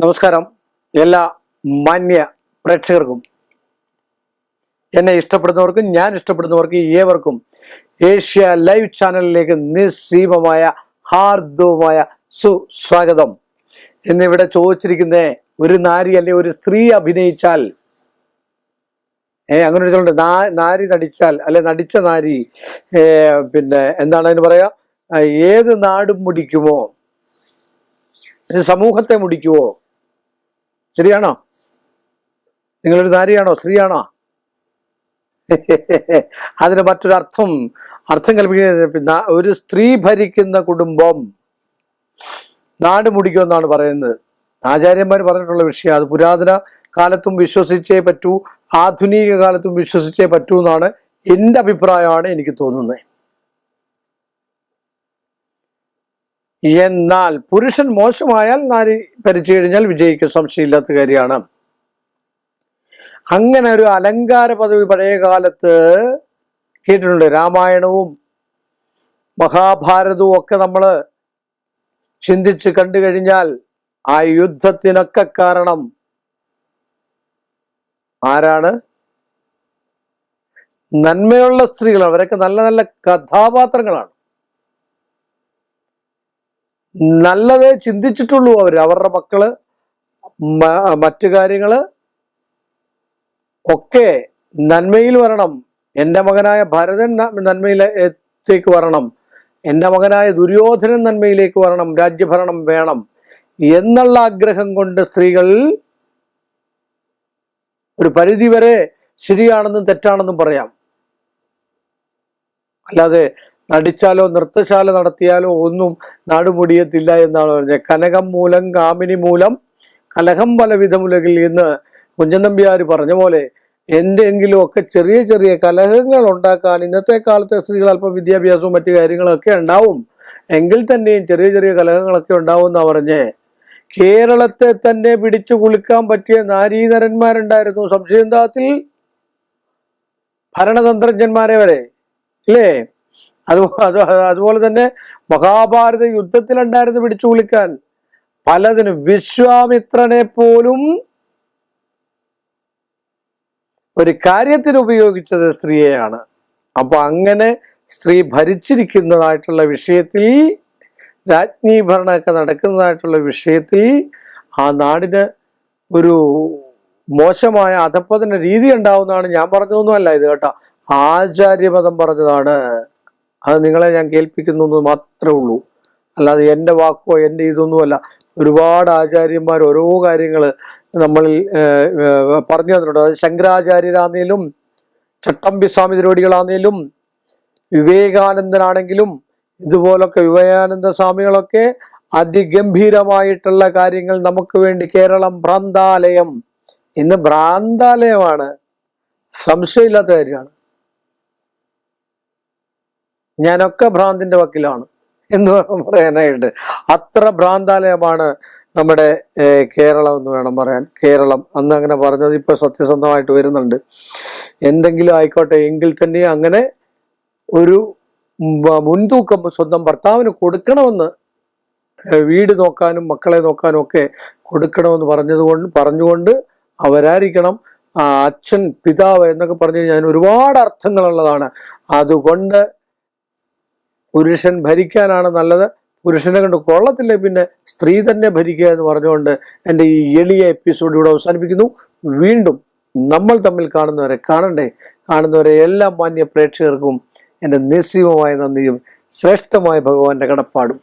നമസ്കാരം. എല്ലാ മാന്യ പ്രേക്ഷകർക്കും എന്നെ ഇഷ്ടപ്പെടുന്നവർക്കും ഞാൻ ഇഷ്ടപ്പെടുന്നവർക്കും ഏവർക്കും ഏഷ്യ ലൈവ് ചാനലിലേക്ക് നിസ്സീമമായ ഹാർദവുമായ സുസ്വാഗതം. എന്നിവിടെ ചോദിച്ചിരിക്കുന്ന ഒരു നാരി അല്ലെ ഒരു സ്ത്രീ അഭിനയിച്ചാൽ ഏ അങ്ങനെ ഒരു നാ നാരി നടിച്ചാൽ അല്ലെ നടിച്ച നാരി പിന്നെ എന്താണ് അതിന് പറയുക ഏത് നാടും മുടിക്കുമോ? സമൂഹത്തെ മുടിക്കുവോ? ശരിയാണോ? നിങ്ങളൊരു നാരിയാണോ സ്ത്രീയാണോ? അതിന് മറ്റൊരു അർത്ഥം കൽപ്പിക്കുന്ന ഒരു സ്ത്രീ ഭരിക്കുന്ന കുടുംബം നാട് മുടിക്കുമെന്നാണ് പറയുന്നത്. ആചാര്യന്മാർ പറഞ്ഞിട്ടുള്ള വിഷയം അത് പുരാതന കാലത്തും വിശ്വസിച്ചേ പറ്റൂ ആധുനിക കാലത്തും വിശ്വസിച്ചേ പറ്റൂ എന്നാണ് എന്റെ അഭിപ്രായമാണ് എനിക്ക് തോന്നുന്നത്. എന്നാൽ പുരുഷൻ മോശമായാൽ നാരി ഭരിച്ചു കഴിഞ്ഞാൽ വിജയിക്കും സംശയമില്ലാത്ത കാര്യമാണ്. അങ്ങനെ ഒരു അലങ്കാര പദവി പഴയ കാലത്ത് കേട്ടിട്ടുണ്ട്. രാമായണവും മഹാഭാരതവും ഒക്കെ നമ്മൾ ചിന്തിച്ച് കണ്ടു കഴിഞ്ഞാൽ ആ യുദ്ധത്തിനൊക്കെ കാരണം ആരാണ്? നന്മയുള്ള സ്ത്രീകൾ. അവരൊക്കെ നല്ല നല്ല കഥാപാത്രങ്ങളാണ്. നല്ലതേ ചിന്തിച്ചിട്ടുള്ളൂ അവർ അവരുടെ മക്കൾ മറ്റു കാര്യങ്ങൾ ഒക്കെ നന്മയിൽ വരണം. എന്റെ മകനായ ഭരതൻ നന്മയിലേക്ക് വരണം. എന്റെ മകനായ ദുര്യോധനൻ നന്മയിലേക്ക് വരണം. രാജ്യഭരണം വേണം. എന്നുള്ള ആഗ്രഹം കൊണ്ട് സ്ത്രീകൾ ഒരു പരിധി വരെ ശരിയാണെന്നും തെറ്റാണെന്നും പറയാം. അല്ലാതെ നടിച്ചാലോ നൃത്തശാല നടത്തിയാലോ ഒന്നും നാടുമുടിയത്തില്ല എന്നാണ് പറഞ്ഞത്. കനകം മൂലം കാമിനി മൂലം കലഹം പലവിധമുലകിൽ എന്ന് കുഞ്ചൻ നമ്പ്യാർ പറഞ്ഞ പോലെ എന്തെങ്കിലും ഒക്കെ ചെറിയ ചെറിയ കലഹങ്ങൾ ഉണ്ടാക്കാൻ ഇന്നത്തെ കാലത്തെ സ്ത്രീകൾ അല്പം വിദ്യാഭ്യാസവും മറ്റു കാര്യങ്ങളൊക്കെ ഉണ്ടാവും. എങ്കിൽ തന്നെയും ചെറിയ ചെറിയ കലഹങ്ങളൊക്കെ ഉണ്ടാവും എന്നാ പറഞ്ഞ്. കേരളത്തെ തന്നെ പിടിച്ചു കുലുക്കാൻ പറ്റിയ നാരീനരന്മാരുണ്ടായിരുന്നു സംശയന്താത്തിൽ ഭരണതന്ത്രജ്ഞന്മാരെ വരെ. ഇല്ലേ? അത് അത് അതുപോലെ തന്നെ മഹാഭാരത യുദ്ധത്തിലുണ്ടായിരുന്നു പിടിച്ചു കുളിക്കാൻ പലതിനും വിശ്വാമിത്രനെ പോലും ഒരു കാര്യത്തിന് ഉപയോഗിച്ചത് സ്ത്രീയെയാണ്. അപ്പൊ അങ്ങനെ സ്ത്രീ ഭരിച്ചിരിക്കുന്നതായിട്ടുള്ള വിഷയത്തിൽ രാജ്ഞി ഭരണമൊക്കെ നടക്കുന്നതായിട്ടുള്ള വിഷയത്തിൽ ആ നാടിന് ഒരു മോശമായ അധപ്പതന രീതി ഉണ്ടാവുന്നതാണ് ഞാൻ പറഞ്ഞതൊന്നുമല്ല ഇത് കേട്ടോ. ആചാര്യമതം പറഞ്ഞതാണ്. അത് നിങ്ങളെ ഞാൻ കേൾപ്പിക്കുന്നു മാത്രമേ ഉള്ളൂ. അല്ലാതെ എന്റെ വാക്കോ എന്റെ ഇതൊന്നുമല്ല ഒരുപാട് ആചാര്യന്മാർ ഓരോ കാര്യങ്ങൾ നമ്മളിൽ പറഞ്ഞു തന്നിട്ടുണ്ട്. അത് ശങ്കരാചാര്യരാന്നേലും ചട്ടമ്പി സ്വാമി തിരുവടികളാന്നേലും വിവേകാനന്ദനാണെങ്കിലും ഇതുപോലൊക്കെ വിവേകാനന്ദ സ്വാമികളൊക്കെ അതിഗംഭീരമായിട്ടുള്ള കാര്യങ്ങൾ നമുക്ക് വേണ്ടി കേരളം ഭ്രാന്താലയം. ഇന്ന് ഭ്രാന്താലയമാണ്. സംശയമില്ലാത്ത കാര്യമാണ്. ഞാനൊക്കെ ഭ്രാന്തിന്റെ വക്കിലാണ് എന്ന് പറയാനായിട്ട്. അത്ര ഭ്രാന്താലയമാണ് നമ്മുടെ കേരളം എന്ന് വേണം പറയാൻ. കേരളം അന്ന് അങ്ങനെ പറഞ്ഞത് ഇപ്പൊ സത്യസന്ധമായിട്ട് വരുന്നുണ്ട്. എന്തെങ്കിലും ആയിക്കോട്ടെ എങ്കിൽ തന്നെ അങ്ങനെ ഒരു മുൻതൂക്കം സ്വന്തം ഭർത്താവിന് കൊടുക്കണമെന്ന് വീട് നോക്കാനും മക്കളെ നോക്കാനും ഒക്കെ കൊടുക്കണമെന്ന് പറഞ്ഞതുകൊണ്ട് പറഞ്ഞുകൊണ്ട് അവരായിരിക്കണം. അച്ഛൻ പിതാവ് എന്നൊക്കെ പറഞ്ഞു കഴിഞ്ഞാൽ ഒരുപാട് അർത്ഥങ്ങളുള്ളതാണ്. അതുകൊണ്ട് പുരുഷൻ ഭരിക്കാനാണ് നല്ലത്. പുരുഷനെ കൊണ്ട് കൊള്ളത്തില്ല പിന്നെ? സ്ത്രീ തന്നെ ഭരിക്കുക എന്ന് പറഞ്ഞുകൊണ്ട് എന്റെ ഈ എളിയ എപ്പിസോഡ് ഇവിടെ അവസാനിപ്പിക്കുന്നു. വീണ്ടും നമ്മൾ തമ്മിൽ കാണുന്നവരെ കാണണ്ടേ? കാണുന്നവരെ എല്ലാ മാന്യ പ്രേക്ഷകർക്കും എന്റെ നിസ്സീമമായ നന്ദിയും ശ്രേഷ്ഠമായ ഭഗവാന്റെ കടപ്പാടും.